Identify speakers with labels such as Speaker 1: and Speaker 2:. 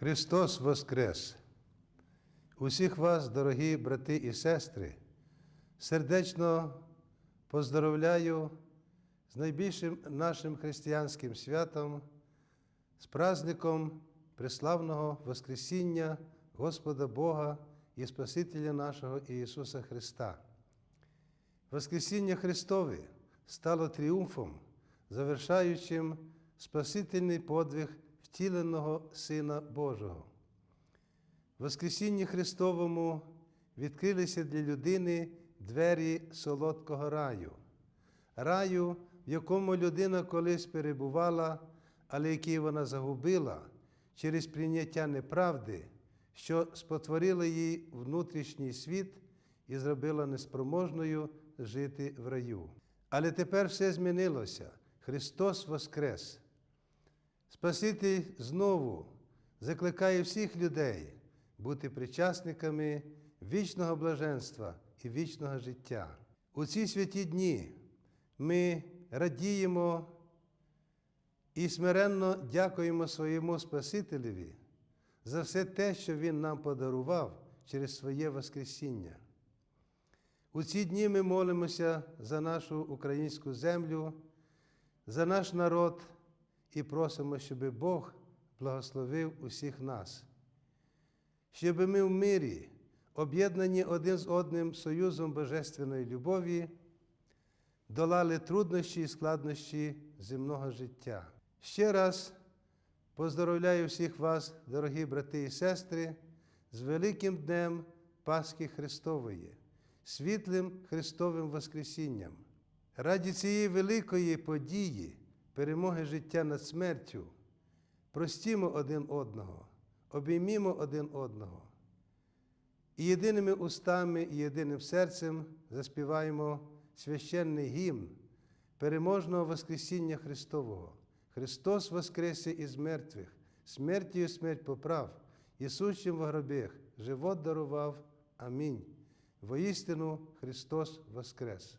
Speaker 1: Христос Воскрес! Усіх вас, дорогі брати і сестри, сердечно поздоровляю з найбільшим нашим християнським святом, з праздником преславного Воскресіння Господа Бога і Спасителя нашого Ісуса Христа. Воскресіння Христове стало тріумфом, завершаючим Спасительний подвиг втіленого Сина Божого. Воскресінні Христовому відкрилися для людини двері солодкого раю, раю, в якому людина колись перебувала, але який вона загубила через прийняття неправди, що спотворила їй внутрішній світ і зробила неспроможною жити в раю. Але тепер все змінилося. Христос Воскрес! Спаситель знову закликає всіх людей бути причасниками вічного блаженства і вічного життя. У ці святі дні ми радіємо і смиренно дякуємо своєму Спасителеві за все те, що Він нам подарував через своє Воскресіння. У ці дні ми молимося за нашу українську землю, за наш народ і просимо, щоб Бог благословив усіх нас, щоб ми в мирі, об'єднані один з одним союзом Божественної любові, долали труднощі і складнощі земного життя. Ще раз поздоровляю всіх вас, дорогі брати і сестри, з великим днем Пасхи Христової, світлим Христовим Воскресінням. Раді цієї великої події, перемоги життя над смертю, простімо один одного, обіймімо один одного. І єдиними устами і єдиним серцем заспіваємо священний гімн переможного Воскресіння Христового. Христос воскресе із мертвих, смертю смерть поправ, Ісущим в гробах живот дарував. Амінь. Воістину Христос Воскрес!